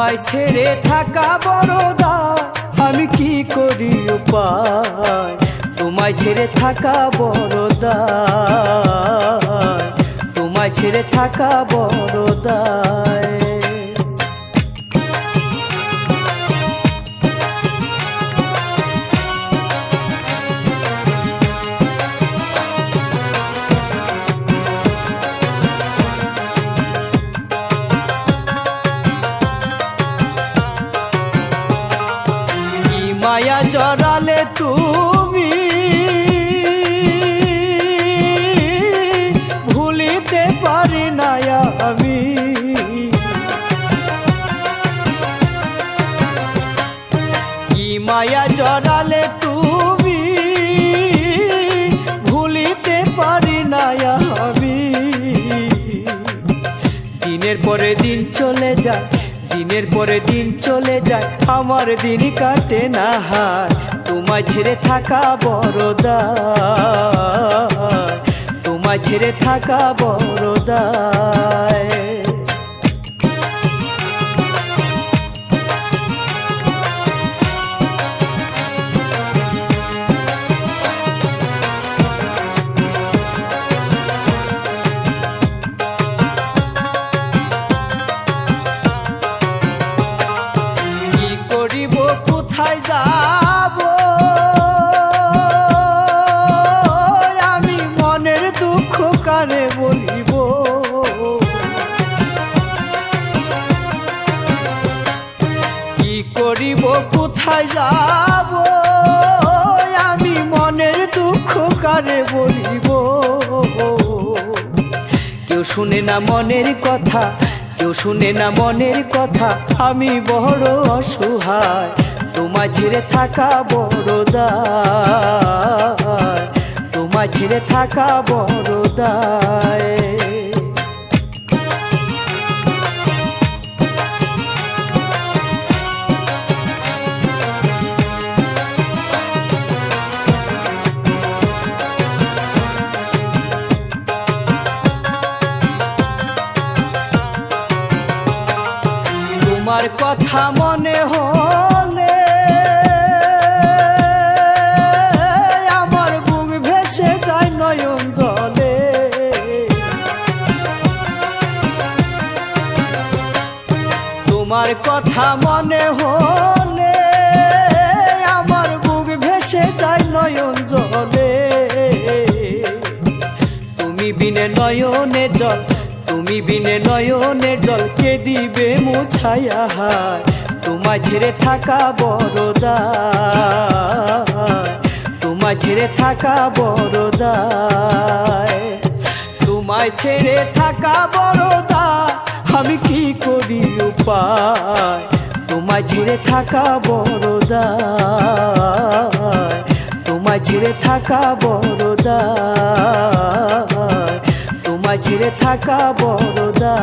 তোমায় ছেড়ে থাকা বড়দা আমি কি করি উপায়? তোমায় ছেড়ে থাকা বড়দা তোমায় ছেড়ে থাকা বড়দায় মায়া জড়ালে তুমি। ভুলিতে পারি না আমি। কি মায়া জড়ালে তুমি দিনের পরে দিন চলে যায়, আমার দিন কাটে না হার। তোমায় ছেড়ে থাকা বড়দা তোমায় ছেড়ে থাকা বড়দায় কোথায় যাব? আমি মনের দুঃখ কানে বলিব? কি করিব, কোথায় যাব? আমি মনের দুঃখ কারে বলিব? কেউ শুনে না মনের কথা, কেউ শুনে না মনের কথা, আমি বড় অসহায়। তোমায় ছেড়ে থাকা বড়দা তোমায় ছেড়ে থাকা বড়দায় তোমার কথা মনে হলে তোমার কথা মনে হলে আমার বুক ভেসে যায় নয়ন জলে। তুমি বিনে নয়নের জল, তুমি বিনে নয়নের জল, কে দিবে মুছায়া হায় তোমায় ছেড়ে থাকা বড়দা তোমায় ছেড়ে থাকা বড়দায় তোমায় ছেড়ে থাকা বড়দা, আমি কি করি উপায়? তোমায় ছেড়ে থাকা বড়দা, তোমায় ছেড়ে থাকা বড়দা, তোমায় ছেড়ে থাকা বড়দা।